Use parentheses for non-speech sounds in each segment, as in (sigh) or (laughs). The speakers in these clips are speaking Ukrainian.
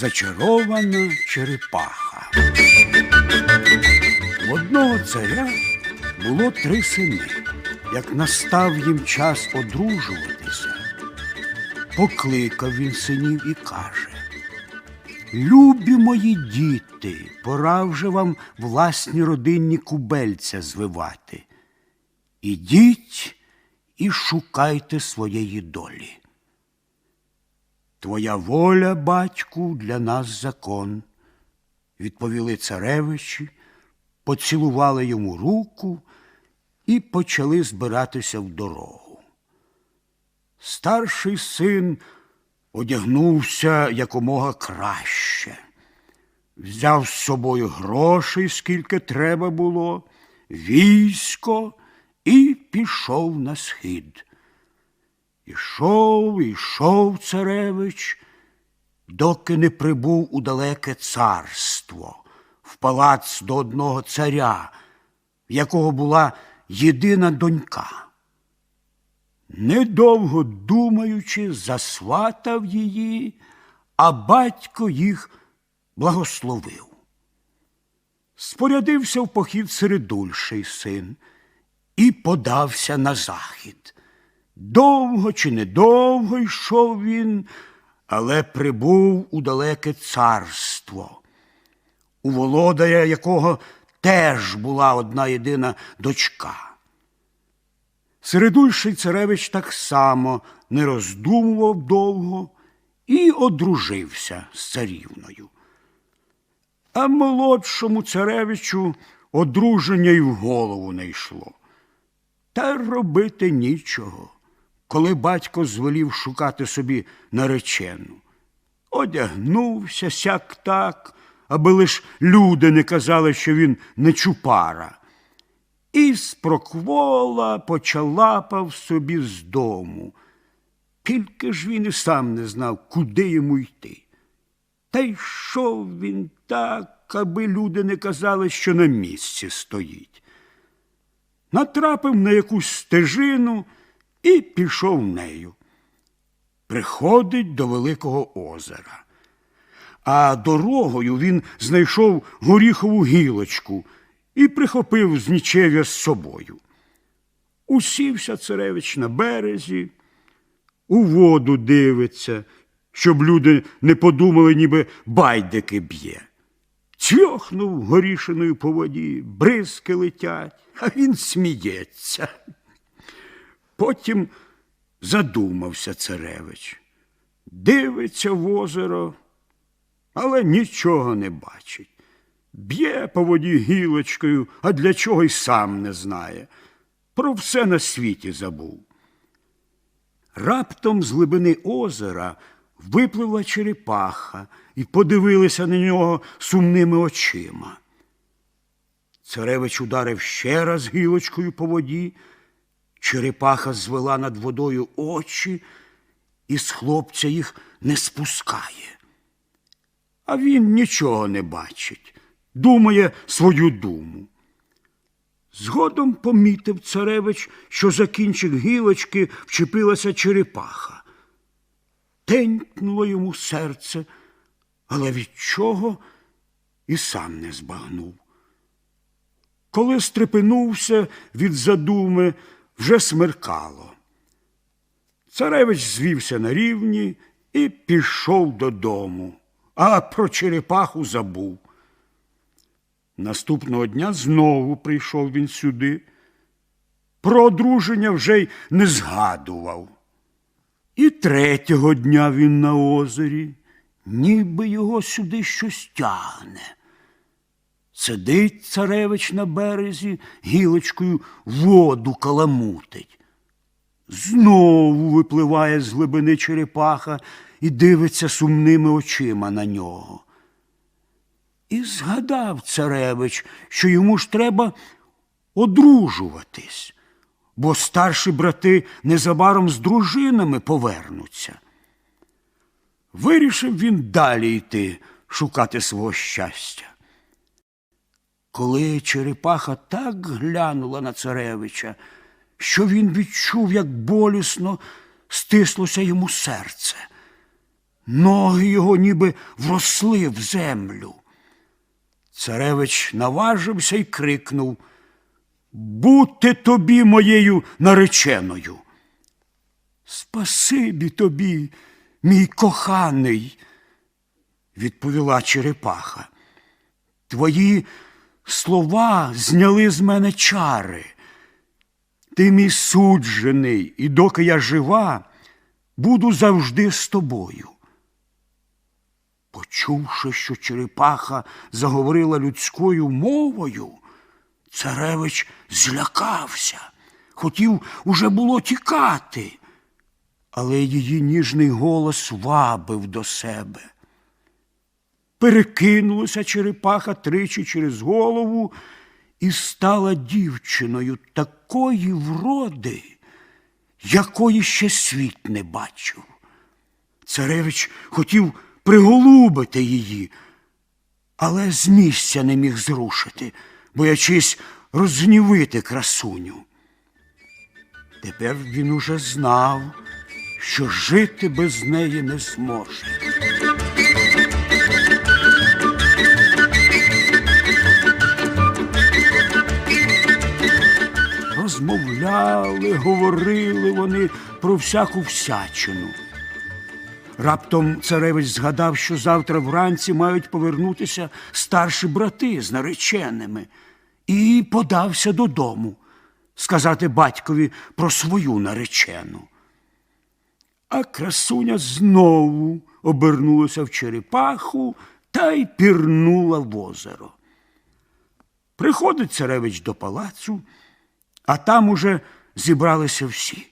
Зачарована черепаха. В одного царя було три сини. Як настав їм час одружуватися, покликав він синів і каже: Любі мої діти, пора вже вам власні родинні кубельця звивати. Ідіть і шукайте своєї долі. Твоя воля, батьку, для нас закон, відповіли царевичі, поцілували йому руку і почали збиратися в дорогу. Старший син одягнувся якомога краще, взяв з собою грошей, скільки треба було, військо і пішов на схід. Ішов, ішов царевич, доки не прибув у далеке царство, в палац до одного царя, в якого була єдина донька. Недовго думаючи, засватав її, а батько їх благословив. Спорядився в похід середульший син і подався на захід. Довго чи недовго йшов він, але прибув у далеке царство, у володаря якого теж була одна єдина дочка. Середульший царевич так само не роздумував довго і одружився з царівною. А молодшому царевичу одруження й в голову не йшло. Та робити нічого, коли батько звелів шукати собі наречену. Одягнувся сяк так, аби лиш люди не казали, що він не чупара. І з проквола почалапав собі з дому. Тільки ж він і сам не знав, куди йому йти. Та йшов він так, аби люди не казали, що на місці стоїть. Натрапив на якусь стежину і пішов нею. Приходить до Великого озера. А дорогою він знайшов горіхову гілочку і прихопив з нічев'я з собою. Усівся царевич на березі, у воду дивиться, щоб люди не подумали, ніби байдики б'є. Цьохнув горішиною по воді, бризки летять, а він сміється. Потім задумався царевич, дивиться в озеро, але нічого не бачить. Б'є по воді гілочкою, а для чого й сам не знає. Про все на світі забув. Раптом з глибини озера випливла черепаха і подивилася на нього сумними очима. Царевич ударив ще раз гілочкою по воді. Черепаха звела над водою очі і з хлопця їх не спускає. А він нічого не бачить, думає свою думу. Згодом помітив царевич, що за кінчик гілочки вчепилася черепаха. Тенькнуло йому серце, але від чого і сам не збагнув. Коли стрепенувся від задуми, вже смеркало. Царевич звівся на рівні і пішов додому, а про черепаху забув. Наступного дня знову прийшов він сюди. Про одруження вже й не згадував. І третього дня він на озері, ніби його сюди щось тягне. Сидить царевич на березі, гілочкою воду каламутить. Знову випливає з глибини черепаха і дивиться сумними очима на нього. І згадав царевич, що йому ж треба одружуватись, бо старші брати незабаром з дружинами повернуться. Вирішив він далі йти шукати свого щастя. Коли черепаха так глянула на царевича, що він відчув, як болісно стислося йому серце. Ноги його ніби вросли в землю. Царевич наважився і крикнув Бути тобі моєю нареченою. Спасибі тобі, мій коханий, відповіла черепаха. Твої слова зняли з мене чари. Ти мій суджений, і доки я жива, буду завжди з тобою. Почувши, що черепаха заговорила людською мовою, царевич злякався, хотів уже було тікати, але її ніжний голос вабив до себе. Перекинулася черепаха тричі через голову і стала дівчиною такої вроди, якої ще світ не бачив. Царевич хотів приголубити її, але з місця не міг зрушити, боячись розгнівити красуню. Тепер він уже знав, що жити без неї не зможе. Розмовляли, говорили вони про всяку всячину. Раптом царевич згадав, що завтра вранці мають повернутися старші брати з нареченими, і подався додому сказати батькові про свою наречену. А красуня знову обернулася в черепаху та й пірнула в озеро. Приходить царевич до палацу, а там уже зібралися всі.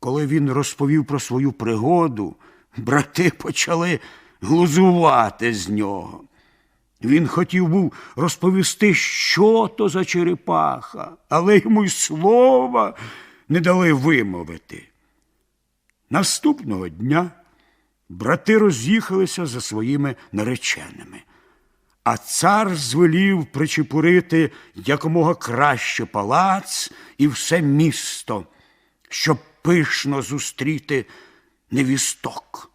Коли він розповів про свою пригоду, брати почали глузувати з нього. Він хотів був розповісти, що то за черепаха, але йому й слова не дали вимовити. Наступного дня брати роз'їхалися за своїми нареченими, а цар звелів причепурити якомога краще палац і все місто, щоб пишно зустріти невісток.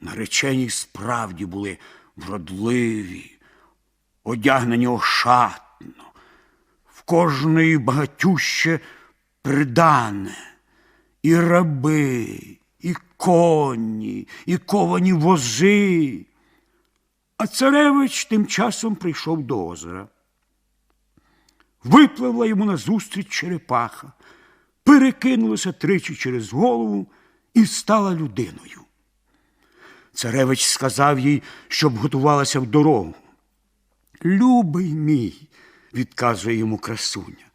Наречені справді були вродливі, одягнені ошатно, в кожної багатюще придане, і раби, і коні, і ковані вози. А царевич тим часом прийшов до озера. Випливла йому назустріч черепаха, перекинулася тричі через голову і стала людиною. Царевич сказав їй, щоб готувалася в дорогу. Любий мій, відказує йому красуня,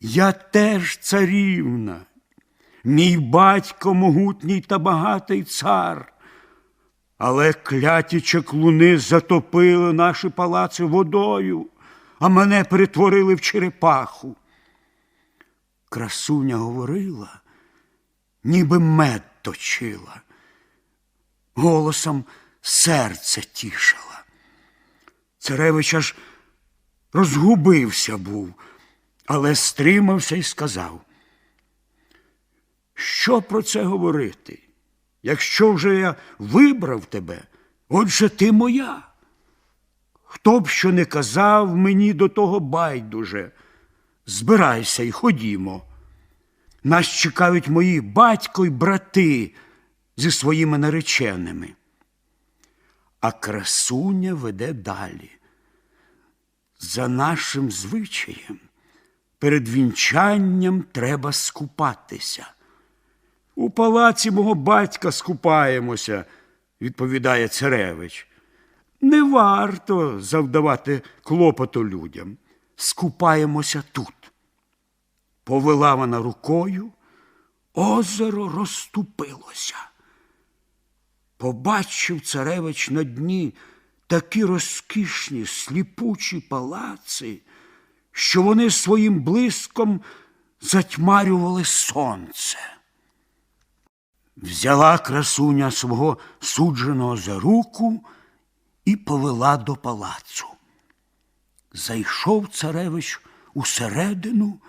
я теж царівна, мій батько могутній та багатий цар. Але кляті чеклуни затопили наші палаци водою, а мене перетворили в черепаху. Красуня говорила, ніби мед точила голосом серце тішила. Царевич аж розгубився був, але стримався і сказав. Що про це говорити? Якщо вже я вибрав тебе, отже ти моя. Хто б що не казав мені до того байдуже, збирайся і ходімо. Нас чекають мої батько й брати зі своїми нареченими. А красуня веде далі. За нашим звичаєм перед вінчанням треба скупатися. У палаці мого батька скупаємося, відповідає царевич. Не варто завдавати клопоту людям. Скупаємося тут. Повела вона рукою, озеро розступилося. Побачив царевич на дні такі розкішні сліпучі палаци, що вони своїм блиском затьмарювали сонце. Взяла красуня свого судженого за руку і повела до палацу. Зайшов царевич усередину,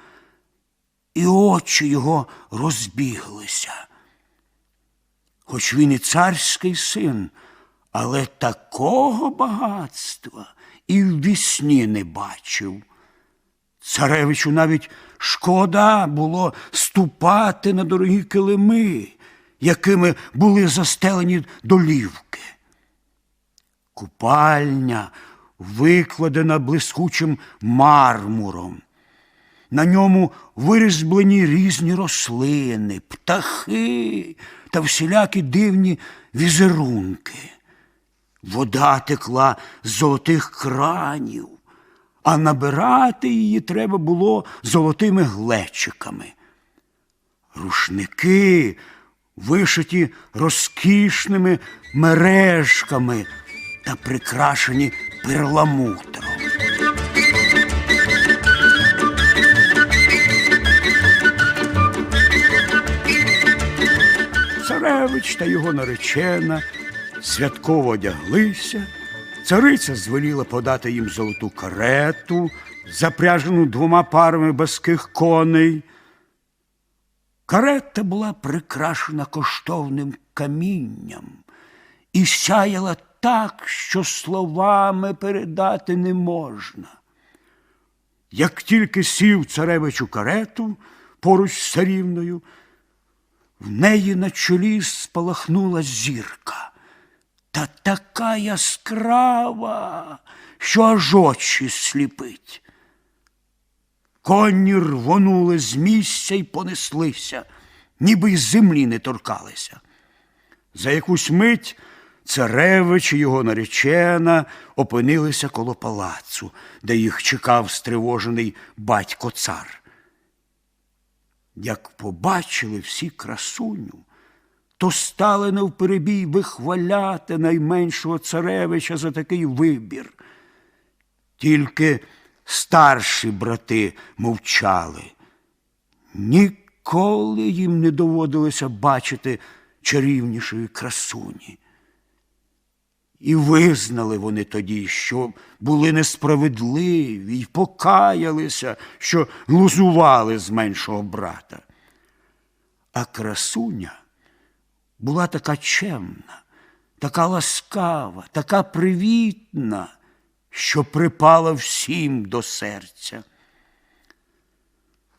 і очі його розбіглися. хоч він і царський син, але такого багатства і в вісні не бачив. Царевичу навіть шкода було ступати на дорогі килими, якими були застелені долівки. Купальня викладена блискучим мармуром. На ньому вирізблені різні рослини, птахи та всілякі дивні візерунки. Вода текла з золотих кранів, а набирати її треба було золотими глечиками. Рушники вишиті розкішними мережками та прикрашені перламутром. Царевич та його наречена святково одяглися. Цариця звеліла подати їм золоту карету, запряжену двома парами баских коней. Карета була прикрашена коштовним камінням і сяяла так, що словами передати не можна. Як тільки сів царевич у карету поруч з царівною, в неї на чолі спалахнула зірка. Та така яскрава, що аж очі сліпить. Коні рвонули з місця й понеслися, ніби й землі не торкалися. За якусь мить царевич і його наречена опинилися коло палацу, де їх чекав стривожений батько цар. Як побачили всі красуню, то стали навперебій вихваляти найменшого царевича за такий вибір. Тільки старші брати мовчали. Ніколи їм не доводилося бачити чарівнішої красуні. І визнали вони тоді, що були несправедливі, й покаялися, що глузували з меншого брата. А красуня була така чемна, така ласкава, така привітна, що припала всім до серця.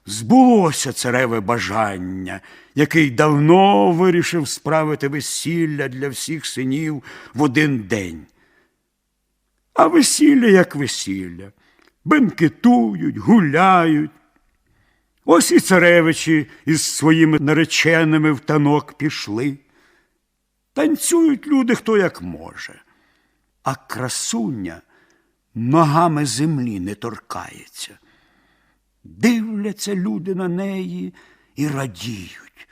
Збулося цареве бажання, який давно вирішив справити весілля для всіх синів в один день. А весілля як весілля, бенкетують, гуляють. Ось і царевичі із своїми нареченими в танок пішли. Танцюють люди хто як може, а красуня ногами землі не торкається. Дивляться люди на неї і радіють,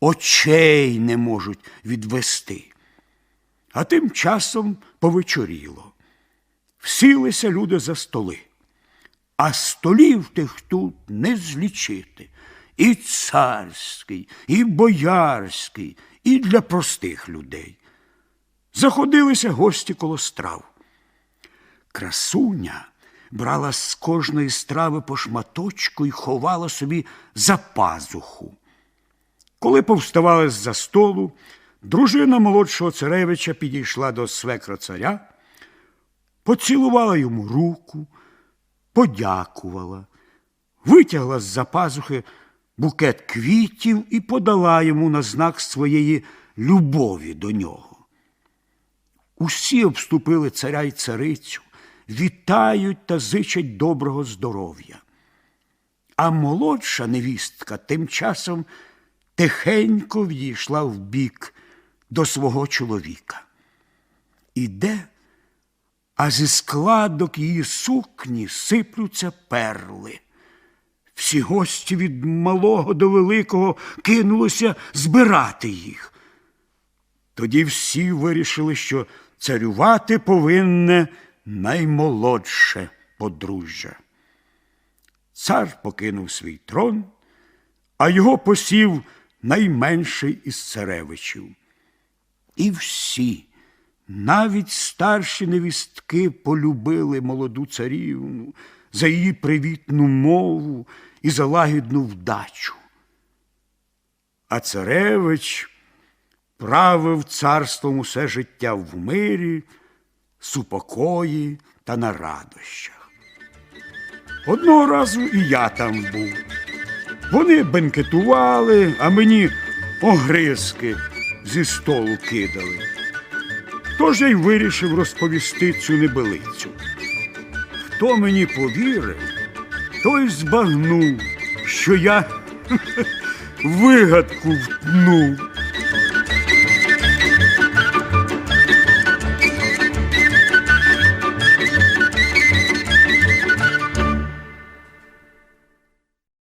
очей не можуть відвести. А тим часом повечоріло. Всілися люди за столи, а столів тих тут не злічити. І царський, і боярський, і для простих людей. Заходилися гості коло страв. Красуня брала з кожної страви по шматочку і ховала собі за пазуху. Коли повставали з-за столу, дружина молодшого царевича підійшла до свекра царя, поцілувала йому руку, подякувала, витягла з-за пазухи букет квітів і подала йому на знак своєї любові до нього. Усі обступили царя й царицю, вітають та зичать доброго здоров'я. А молодша невістка тим часом тихенько в'їшла в бік до свого чоловіка. Іде, а зі складок її сукні сиплються перли. Всі гості від малого до великого кинулися збирати їх. Тоді всі вирішили, що царювати повинне наймолодше подружжя. Цар покинув свій трон, а його посів найменший із царевичів. І всі, навіть старші невістки, полюбили молоду царівну за її привітну мову і за лагідну вдачу. А царевич правив царством усе життя в мирі, супокої та на радощах. Одного разу і я там був. Вони бенкетували, а мені огризки зі столу кидали. Тож я й вирішив розповісти цю небелицю. Хто мені повірив, той збагнув, що я (laughs) вигадку втнув.